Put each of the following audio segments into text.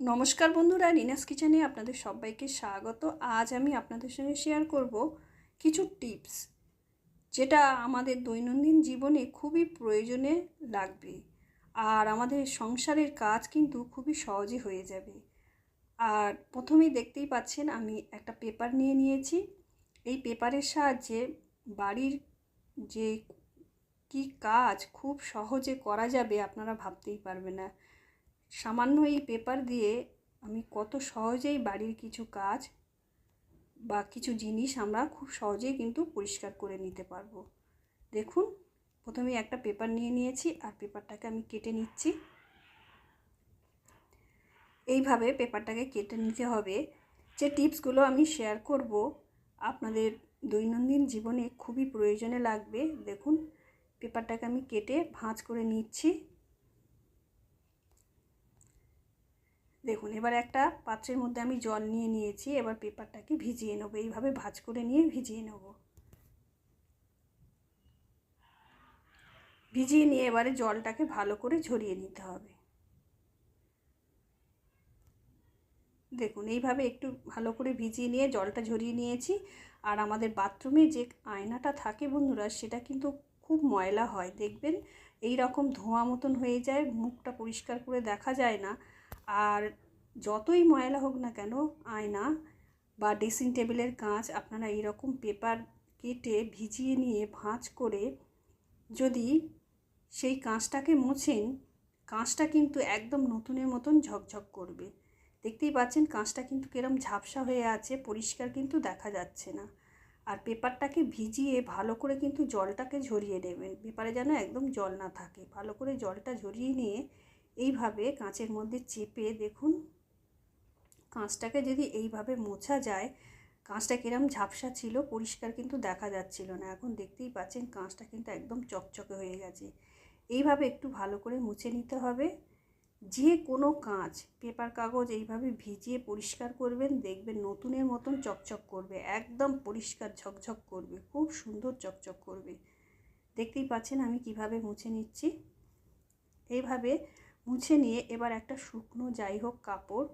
নমস্কার বন্ধুরা, রিনাস কিচেনে আপনাদের সবাইকে স্বাগত। আজ আমি আপনাদের সঙ্গে শেয়ার করব কিছু টিপস যেটা আমাদের দৈনন্দিন জীবনে খুবই প্রয়োজনে লাগবে আর আমাদের সংসারের কাজ কিন্তু খুবই সহজে হয়ে যাবে। আর প্রথমেই দেখতেই পাচ্ছেন, আমি একটা পেপার নিয়ে নিয়েছি। এই পেপারের সাহায্যে বাড়ির যে কি কাজ খুব সহজে করা যাবে আপনারা ভাবতেই পারবে না। সামান্য এই পেপার দিয়ে আমি কত সহজেই বাড়ির কিছু কাজ বা কিছু জিনিস আমরা খুব সহজেই কিন্তু পরিষ্কার করে নিতে পারব। দেখুন, প্রথমে একটা পেপার নিয়ে নিয়েছি আর পেপারটাকে আমি কেটে নিচ্ছি। এইভাবে পেপারটাকে কেটে নিতে হবে। যে টিপসগুলো আমি শেয়ার করব আপনাদের দৈনন্দিন জীবনে খুবই প্রয়োজনে লাগবে। দেখুন পেপারটাকে আমি কেটে ভাঁজ করে নিচ্ছি। দেখুন, এবার একটা পাত্রের মধ্যে আমি জল নিয়ে নিয়েছি, এবার পেপারটাকে ভিজিয়ে নেব। এইভাবে ভাজ করে নিয়ে ভিজিয়ে নেব। ভিজিয়ে নিয়ে এবারে জলটাকে ভালো করে ঝরিয়ে নিতে হবে। দেখুন, এইভাবে একটু ভালো করে ভিজিয়ে নিয়ে জলটা ঝরিয়ে নিয়েছি। আর আমাদের বাথরুমে যে আয়নাটা থাকে বন্ধুরা, সেটা কিন্তু খুব ময়লা হয়, দেখবেন? এই রকম ধোঁয়া মতন হয়ে যায়, মুখটা পরিষ্কার করে দেখা যায় না। আর যতই ময়লা হোক না কেন, আয়না বা ড্রেসিং টেবিলের কাঁচ আপনারা এইরকম পেপার কেটে ভিজিয়ে নিয়ে ভাঁজ করে যদি সেই কাঁচটাকে মোছেন, কাঁচটা কিন্তু একদম নতুনের মতন ঝকঝক করবে। দেখতেই পাচ্ছেন কাঁচটা কিন্তু কিরম ঝাপসা হয়ে আছে, পরিষ্কার কিন্তু দেখা যাচ্ছে না। আর পেপারটাকে ভিজিয়ে ভালো করে কিন্তু জলটাকে ঝরিয়ে নেবেন। পেপারে যেন একদম জল না থাকে, ভালো করে জলটা ঝরিয়ে নিয়ে এইভাবে কাঁচের মধ্যে চেপে দেখুন, কাঁচটাকে যদি এইভাবে মোছা যায়, কাঁচটা কিরম ঝাপসা ছিল, পরিষ্কার কিন্তু দেখা যাচ্ছিল না। এখন দেখতেই পাচ্ছেন কাঁচটা কিন্তু একদম চকচকে হয়ে গেছে। এইভাবে একটু ভালো করে মুছে নিতে হবে। যে কোনো কাঁচ, পেপার কাগজ এইভাবে ভিজিয়ে পরিষ্কার করবেন, দেখবেন নতুনের মতন চকচক করবে, একদম পরিষ্কার ঝকঝক করবে, খুব সুন্দর চকচক করবে। দেখতেই পাচ্ছেন আমি কীভাবে মুছে নিচ্ছি। এইভাবে মুছে নিয়ে এবার একটা শুকনো যাই হোক কাপড়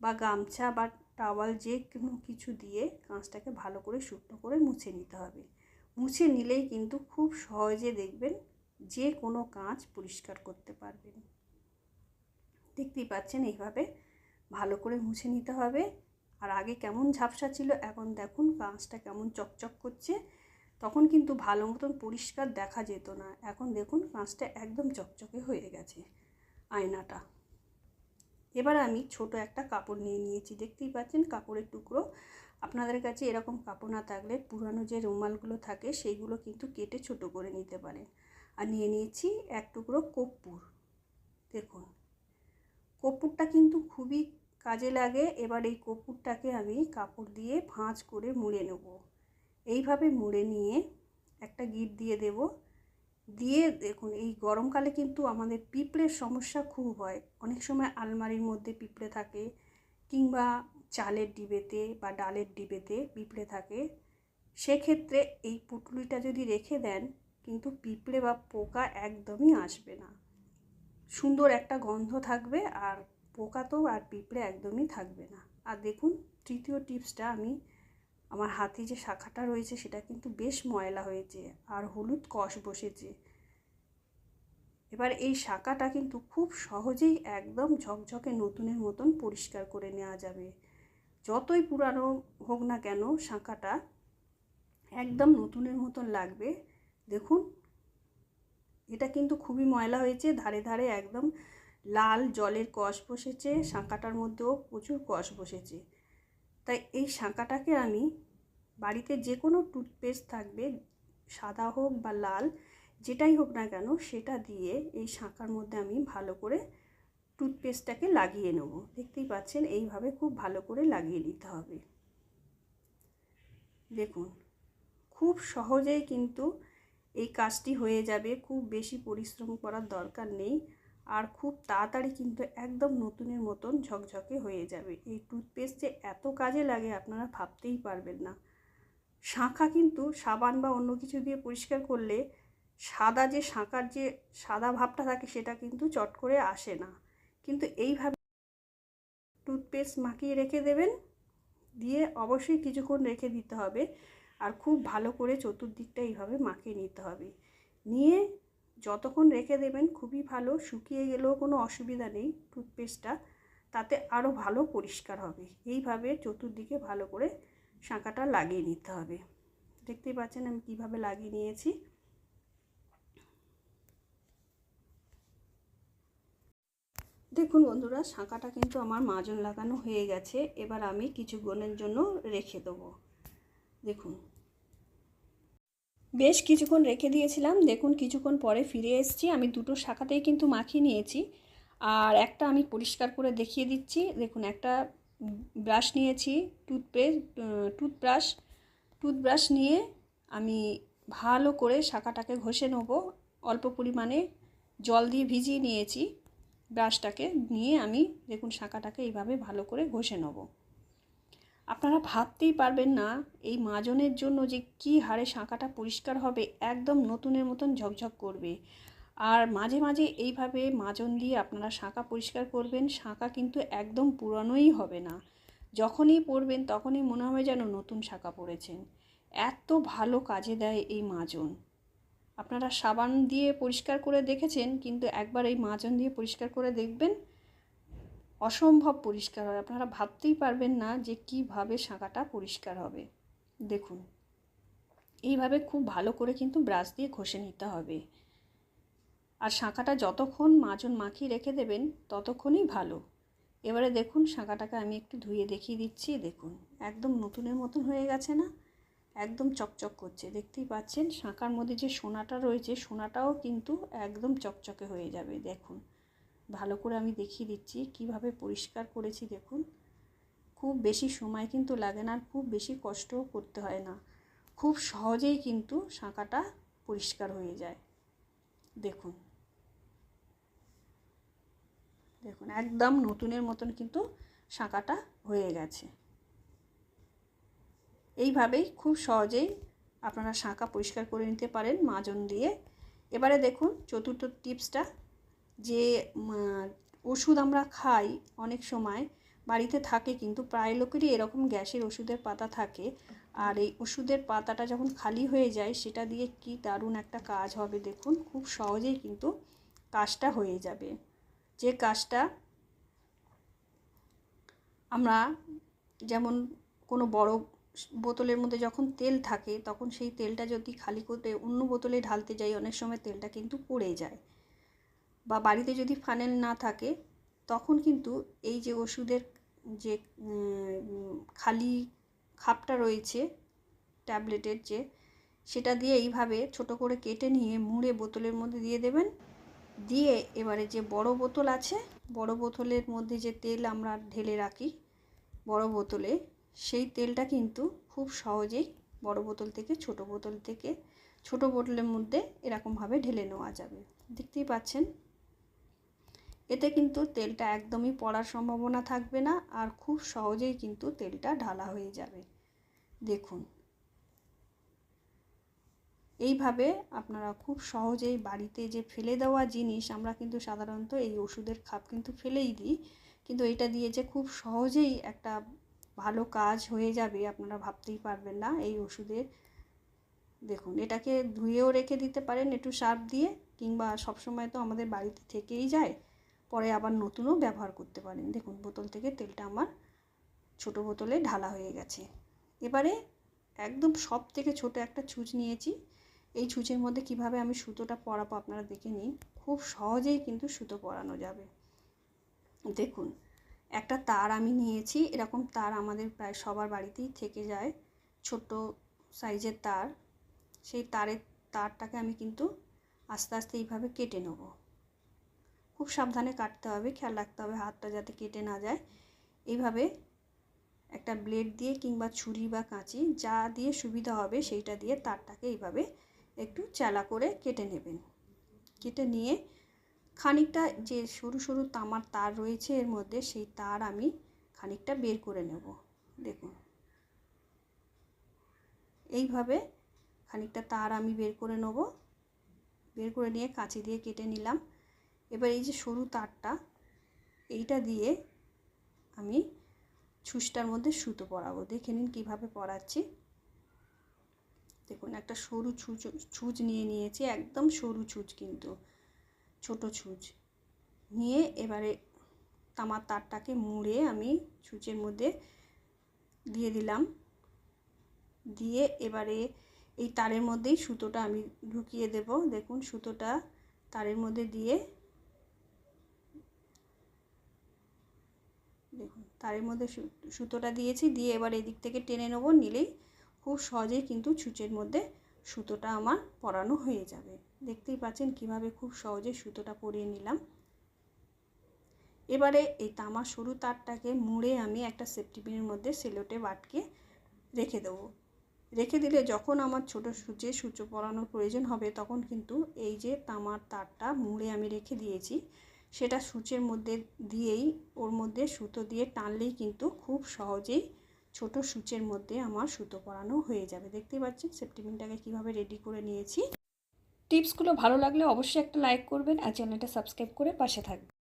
বা গামছা বা টাওয়াল যে কোনো কিছু দিয়ে কাঁচটাকে ভালো করে শুকনো করে মুছে নিতে হবে। মুছে নিলেই কিন্তু খুব সহজে দেখবেন যে কোনো কাঁচ পরিষ্কার করতে পারবেন। দেখতেই পাচ্ছেন এইভাবে ভালো করে মুছে নিতে হবে। আর আগে কেমন ঝাপসা ছিল, এখন দেখুন কাঁচটা কেমন চকচক করছে। তখন কিন্তু ভালো মতন পরিষ্কার দেখা যেত না। এখন দেখুন কাঁচটা একদম চকচকে হয়ে গেছে। আয়নাটা। এবার আমি ছোট একটা কাপড় নিয়ে নিয়েছি। দেখতেই পাচ্ছেন কাপড়ের টুকরো। আপনাদের কাছে এরকম কাপড় না থাকলে পুরানো যে রুমালগুলো থাকে সেইগুলো কিন্তু কেটে ছোট করে নিতে পারেন। আর নিয়ে নিয়েছি এক টুকরো কর্পূর দেখুন কর্পূরটা কিন্তু খুবই কাজে লাগে। এবার এই কর্পূরটাকে আমি কাপড় দিয়ে ভাঁজ করে মুড়ে নেব। এইভাবে মুড়ে নিয়ে একটা গিট দিয়ে দেব। দিয়ে দেখুন, এই গরমকালে কিন্তু আমাদের পিঁপড়ের সমস্যা খুব হয়। অনেক সময় আলমারির মধ্যে পিঁপড়ে থাকে কিংবা চালের ডিবেতে বা ডালের ডিবেতে পিঁপড়ে থাকে। সেক্ষেত্রে এই পুটুলিটা যদি রেখে দেন, কিন্তু পিঁপড়ে বা পোকা একদমই আসবে না। সুন্দর একটা গন্ধ থাকবে আর পোকা তো আর পিঁপড়ে একদমই থাকবে না। আর দেখুন, তৃতীয় টিপসটা আমি আমার হাতে যে শাখাটা রয়েছে সেটা কিন্তু বেশ ময়লা হয়েছে আর হলুদ কষ বসেছে। এবার এই শাখাটা কিন্তু খুব সহজেই একদম ঝকঝকে নতুনের মতন পরিষ্কার করে নেওয়া যাবে। যতই পুরানো হোক না কেন শাঁখাটা একদম নতুনের মতন লাগবে। দেখুন, এটা কিন্তু খুবই ময়লা হয়েছে, ধারে ধারে একদম লাল জলের কষ বসেছে, শাঁখাটার মধ্যেও প্রচুর কষ বসেছে। তাই এই শাঁখাটাকে আমি বাড়িতে যে কোনো টুথপেস্ট থাকবে, সাদা হোক বা লাল, যেটাই হোক না কেন, সেটা দিয়ে এই শাঁখার মধ্যে আমি ভালো করে টুথপেস্টটাকে লাগিয়ে নেব। দেখতেই পাচ্ছেন, এইভাবে খুব ভালো করে লাগিয়ে নিতে হবে। দেখুন, খুব সহজেই কিন্তু এই কাজটি হয়ে যাবে, খুব বেশি পরিশ্রম করার দরকার নেই। আর খুব তাড়াতাড়ি কিন্তু একদম নতুনের মতন ঝকঝকে হয়ে যাবে। এই টুথপেস্ট যে এত কাজে লাগে আপনারা ভাবতেই পারবেন না। শাঁখা কিন্তু সাবান বা অন্য কিছু দিয়ে পরিষ্কার করলে সাদা যে শাঁখার যে সাদা ভাবটা থাকে সেটা কিন্তু চট করে আসে না। কিন্তু এইভাবে টুথপেস্ট মাখিয়ে রেখে দেবেন, দিয়ে অবশ্যই কিছুক্ষণ রেখে দিতে হবে। আর খুব ভালো করে চতুর্দিকটা এইভাবে মাখিয়ে নিতে হবে। নিয়ে যতক্ষণ রেখে দেবেন, খুবই ভালো। শুকিয়ে গেলেও কোনো অসুবিধা নেই টুথপেস্টটা। তাতে আরও ভালো পরিষ্কার হবে। এইভাবে চতুর্দিকে ভালো করে শাঁকাটা লাগিয়ে নিতে হবে। দেখতেই পাচ্ছেন আমি কীভাবে লাগিয়ে নিয়েছি। দেখুন বন্ধুরা শাঁকাটা কিন্তু আমার মাজন লাগানো হয়ে গেছে। এবার আমি কিছু কিছুক্ষণের জন্য রেখে দেবো। দেখুন বেশ কিছুক্ষণ রেখে দিয়েছিলাম। দেখুন, কিছুক্ষণ পরে ফিরে এসেছি। আমি দুটো শাখাতেই কিন্তু মাখিয়ে নিয়েছি। আর একটা আমি পরিষ্কার করে দেখিয়ে দিচ্ছি। দেখুন, একটা ব্রাশ নিয়েছি, টুথপেস্ট টুথব্রাশ। টুথব্রাশ নিয়ে আমি ভালো করে শাখাটাকে ঘষে নেব। অল্প পরিমাণে জল দিয়ে ভিজিয়ে নিয়েছি ব্রাশটাকে। নিয়ে আমি, দেখুন, শাঁখাটাকে এইভাবে ভালো করে ঘষে নেব। আপনারা ভাবতেই পারবেন না এই মাজনের জন্য যে কি হারে শাঁখাটা পরিষ্কার হবে, একদম নতুনের মতন ঝকঝক করবে। আর মাঝে মাঝে এইভাবে মাজন দিয়ে আপনারা শাঁখা পরিষ্কার করবেন, শাঁখা কিন্তু একদম পুরানোই হবে না। যখনই পরবেন তখনই মনে হবে যেন নতুন শাঁখা পড়েছেন। এত ভালো কাজে দেয় এই মাজন। আপনারা সাবান দিয়ে পরিষ্কার করে দেখেছেন, কিন্তু একবার এই মাজন দিয়ে পরিষ্কার করে দেখবেন অসম্ভব পরিষ্কার হয়। আপনারা ভাবতেই পারবেন না যে কীভাবে শাঁখাটা পরিষ্কার হবে। দেখুন, এইভাবে খুব ভালো করে কিন্তু ব্রাশ দিয়ে ঘষে নিতে হবে। আর শাঁখাটা যতক্ষণ মাজন মাখিয়ে রেখে দেবেন, ততক্ষণই ভালো। এবারে দেখুন, শাঁখাটাকে আমি একটু ধুয়ে দেখিয়ে দিচ্ছি। দেখুন, একদম নতুনের মতন হয়ে গেছে না? একদম চকচক করছে। দেখতেই পাচ্ছেন, শাঁখার মধ্যে যে সোনাটা রয়েছে, সোনাটাও কিন্তু একদম চকচকে হয়ে যাবে। দেখুন ভালো করে আমি দেখিয়ে দিচ্ছি, কীভাবে পরিষ্কার করেছি দেখুন। খুব বেশি সময় কিন্তু লাগে না, আর খুব বেশি কষ্টও করতে হয় না। খুব সহজেই কিন্তু শাঁখাটা পরিষ্কার হয়ে যায়। দেখুন। দেখুন, একদম নতুনের মতন কিন্তু শাঁখাটা হয়ে গেছে। এইভাবেই খুব সহজেই আপনারা শাঁখা পরিষ্কার করে নিতে পারেন মাজন দিয়ে। এবারে দেখুন, চতুর্থ টিপসটা যে ওষুধ আমরা খাই অনেক সময়, বাড়িতে থাকে কিন্তু প্রায় লোকেরই এরকম গ্যাসের ওষুধের পাতা থাকে। আর এই ওষুধের পাতাটা যখন খালি হয়ে যায়, সেটা দিয়ে কি দারুণ একটা কাজ হবে দেখুন, খুব সহজেই কিন্তু কাজটা হয়ে যাবে। যে কাজটা আমরা যেমন কোনো বড় বোতলের মধ্যে যখন তেল থাকে, তখন সেই তেলটা যদি খালি করতে অন্য বোতলে ঢালতে যাই, অনেক সময় তেলটা কিন্তু পড়ে যায়। বা বাড়িতে যদি ফানেল না থাকে, তখন কিন্তু এই যে ওষুধের যে খালি খাপটা রয়েছে, ট্যাবলেটের যে, সেটা দিয়ে এইভাবে ছোট করে কেটে নিয়ে মুড়ে বোতলের মধ্যে দিয়ে দেবেন। দিয়ে এবারে যে বড় বোতল আছে, বড় বোতলের মধ্যে যে তেল আমরা ঢেলে রাখি বড় বোতলে, সেই তেলটা কিন্তু খুব সহজেই বড় বোতল থেকে ছোট বোতল থেকে ছোট বোতলের মধ্যে এরকমভাবে ঢেলে নেওয়া যাবে। দেখতেই পাচ্ছেন? এতে কিন্তু তেলটা একদমই পড়ার সম্ভাবনা থাকবে না আর খুব সহজেই কিন্তু তেলটা ঢালা হয়ে যাবে। দেখুন। এইভাবে আপনারা খুব সহজেই বাড়িতে যে ফেলে দেওয়া জিনিস, আমরা কিন্তু সাধারণত এই ওষুধের খাপ কিন্তু ফেলেই দিই। কিন্তু এটা দিয়ে যে খুব সহজেই একটা ভালো কাজ হয়ে যাবে আপনারা ভাবতেই পারবেন না এই ওষুধের। দেখুন, এটাকে ধুয়েও রেখে দিতে পারেন একটু সার্ফ দিয়ে, কিংবা সবসময় তো আমাদের বাড়িতে থেকেই যায়। পরে আবার নতুনও ব্যবহার করতে পারেন। দেখুন, বোতল থেকে তেলটা আমার ছোট বোতলে ঢালা হয়ে গেছে। এবারে একদম সব থেকে ছোট একটা ছুঁচ নিয়েছি। এই ছুঁচের মধ্যে কীভাবে আমি সুতোটা পরাবো আপনারা দেখে নিন। খুব সহজেই কিন্তু সুতো পরানো যাবে। দেখুন, একটা তার আমি নিয়েছি। এরকম তার আমাদের প্রায় সবার বাড়িতেই থেকে যায়। ছোট সাইজের তার। সেই তারের তারটাকে আমি কিন্তু আস্তে আস্তে এইভাবে কেটে নেব। খুব সাবধানে কাটতে হবে, খেয়াল রাখতে হবে হাতটা যাতে কেটে না যায়। এইভাবে একটা ব্লেড দিয়ে কিংবা ছুরি বা কাঁচি যা দিয়ে সুবিধা হবে সেইটা দিয়ে তারটাকে এইভাবে একটু চালা করে কেটে নেবেন। কেটে নিয়ে খানিকটা যে সরু সরু তামার তার রয়েছে এর মধ্যে সেই তার আমি খানিকটা বের করে নেব। দেখুন। এইভাবে খানিকটা তার আমি বের করে নেব। বের করে নিয়ে কাঁচি দিয়ে কেটে নিলাম। এবার এই যে সরু তারটা, এইটা দিয়ে আমি ছুঁচটার মধ্যে সুতো পরাবো। দেখে নিন কীভাবে পরাচ্ছি। দেখুন, একটা সরু ছুঁচ ছুঁচ নিয়ে নিয়েছি, একদম সরু ছুঁচ কিন্তু, ছোট ছুঁচ। নিয়ে এবারে তামার তারটাকে মুড়ে আমি ছুঁচের মধ্যে দিয়ে দিলাম। দিয়ে এবারে এই তারের মধ্যেই সুতোটা আমি ঢুকিয়ে দেব। দেখুন, সুতোটা তারের মধ্যে দিয়ে দেখুন তারের মধ্যে সুতোটা দিয়েছি, দিয়ে এবার এদিক থেকে টেনে নেব, নিলেই খুব সহজেই কিন্তু ছুঁচের মধ্যে সুতোটা আমার পরানো হয়ে যাবে। দেখতেই পাচ্ছেন কীভাবে খুব সহজে সুতোটা পরিয়ে নিলাম। এবারে এই তামার সরু তারটাকে মুড়ে আমি একটা সেফটিপিনের মধ্যে সেলোটে বাটকে রেখে দেবো। রেখে দিলে যখন আমার ছোট সূচে সূচো পরানোর প্রয়োজন হবে, তখন কিন্তু এই যে তামার তারটা মুড়ে আমি রেখে দিয়েছি সেটা সূচের মধ্যে দিয়েই, ওর মধ্যে সুতো দিয়ে টানলেই কিন্তু খুব সহজেই ছোট সূচের মধ্যে আমার সুতো পরানো হয়ে যাবে। দেখতে পাচ্ছেন সেফটিপিনটাকে কীভাবে রেডি করে নিয়েছি। টিপসগুলো ভালো লাগলে অবশ্যই একটা লাইক করবেন আর চ্যানেলটা সাবস্ক্রাইব করে পাশে থাকবেন।